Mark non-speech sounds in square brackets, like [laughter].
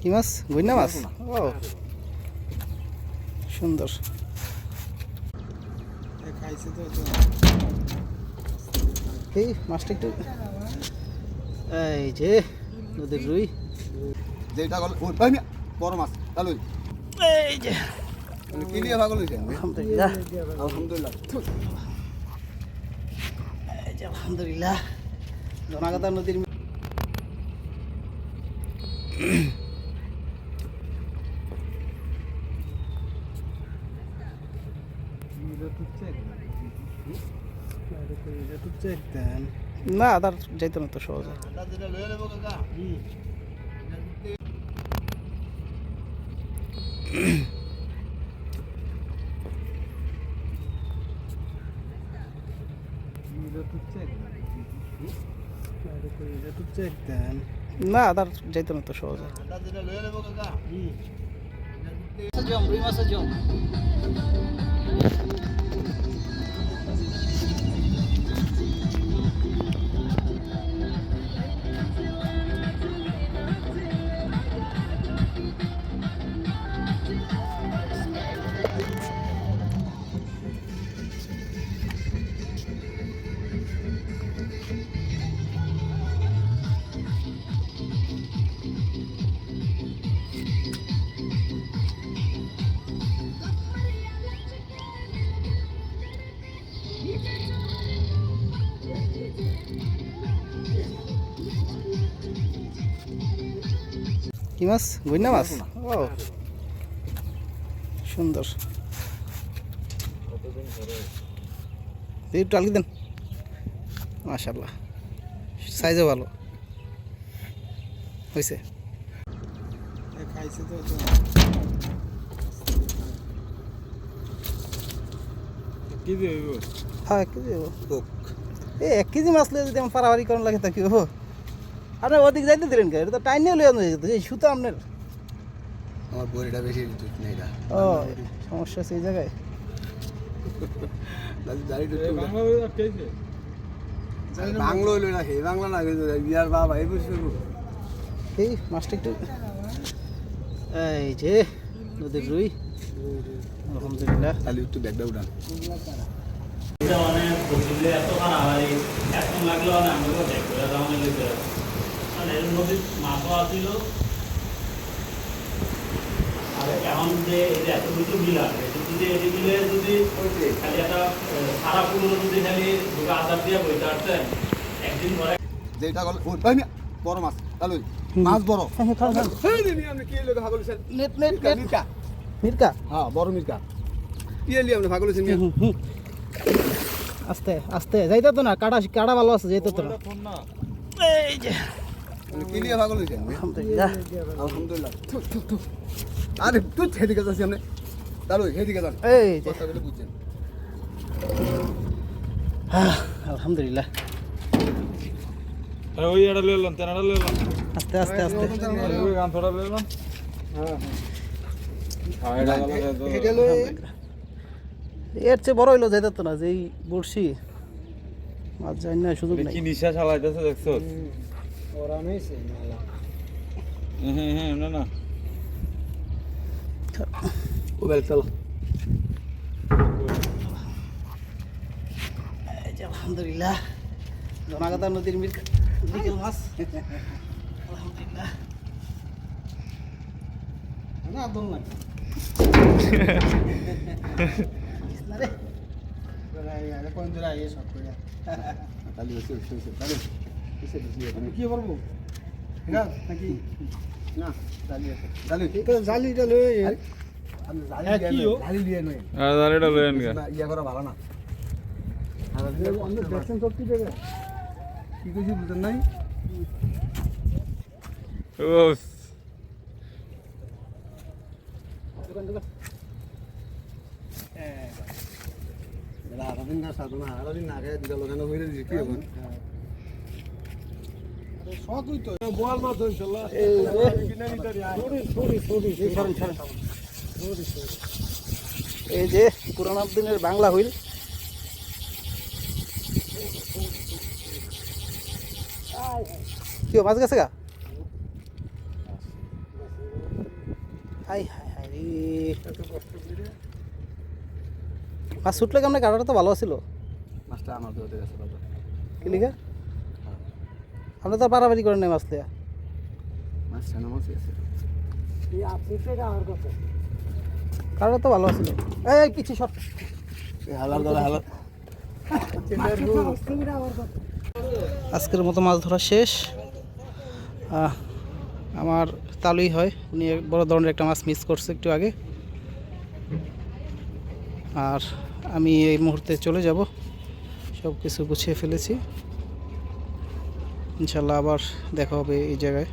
কি মাছ? গইনা মাছ? ও সুন্দর। এই মাছটা একটু এই যে নদীর রুই। যেটা বড় মাছ চালু এই যে। কি দিয়ে ভাগল হইছে? আলহামদুলিল্লাহ। আলহামদুলিল্লাহ। এই যে আলহামদুলিল্লাহ। নদীর না তার যাইতো না তো সহজে। না তার যাইতো না তো সহজে। জম রুই মাছের জম। কি মাছ? গইনা মাছ? ও সুন্দর। একটু দেন। মাশাল্লাহ সাইজও ভালো। হয়েছে খাইছে তো হ্যাঁ এক কেজি এক মাছ লিয়ে যদি আমার পারাবারি করার লাগে তা কি হব আপনার ওদিক যাইতে দিলেন কে? এটা তো লিয়ে আনো যেত এই সুতো আপনার। আমার বড়িটা বেশি দুধ নেই না ও সমস্যা আছে এই জায়গায়। [laughs] বাংলা হইল না সেই বাংলা না বিয়ার বাবা এই বুঝছ এই মাছটা একটু এই যে নদীর রুই। আলহামদুলিল্লাহ। খালি একটু ব্যাগটা উঠান। এটা মানে এত খারাপ এখন লাগল না আমরা মানে এর মধ্যে মাছও আসছিল আর এখন যে এটা এত কিছু বিল আছে যদি এটি দিলে যদি খালি একটা সারা পুরো যদি খালি দুটো আধার দিয়ে বইতে একদিন পরে যেটা গল বড় মাছ চালু মাছ বড়। হ্যাঁ, হ্যাঁ, আপনি কি লোকে ভাগল নেট নেট মির্কা, হ্যাঁ বড় মির্কা। ইয়ে আপনি ভাগল। আস্তে আস্তে যাইতে তো না কাটা কাটা ভালো আছে যাইতে তো না। এই যে। আরে তুই হেদিকে যাচ্ছি আপনি চালু হেদিকে যান। এই বুঝছেন। হ্যাঁ, আলহামদুলিল্লাহ। ওই এটা লইলাম তেনাটা লইলাম আস্তে আস্তে আস্তে। ওই গান থোড়া লইলাম হ্যাঁ হলো এর চেয়ে বড় হইল তো না যেই বড়শি। মাছ যাই না সুযোগ নাই কি নিশা চালাইতেছে দেখছ? হ্যাঁ হ্যাঁ না না মোবাইল চালা আলহামদুলিল্লাহ ধনাগাতা নদীর মির বিকেল মাছ আলহামদুলিল্লাহ না আদল না চালু হয়েছে হয়েছে হয়েছে চালু হয়েছে হয়েছে কি বলব? নাকি? না জালিটা জালি হ্যাঁ, দিয়ে কি নয়, ও? জালি দিয়ে নয় আর দাঁড়িয়ে লইলেন কে না, ইয়া করা ভালো না। দেখছেন শক্তি দেবে? কি কইছি বুঝেন নাই? দোকান এরা দিন না না দুটা লোকানো হয়ে দিয়েছে কি এখন এই যে পুরান দিনের বাংলা হুইল। কি ও, মাছ গেছে গা? হাই হাই মাছ ছুটলে কেমন? কাটাটা তো ভালো ছিল মাছটা আমার ধরতে গেছে কি লিখা? আমরা তো পারাবারি করেন নাই মাছ গেছে কাটাটা তো ভালো ছিল এই কিছু হালার হালার আজকের মতো মাছ ধরা শেষ। আমার তালুই হয়। উনি এক বড় ধরনের একটা মাছ মিস করছে একটু আগে। আর আমি এই মুহূর্তে চলে যাব। সব কিছু গুছিয়ে ফেলেছি। ইনশাল্লাহ আবার দেখা হবে এই জায়গায়।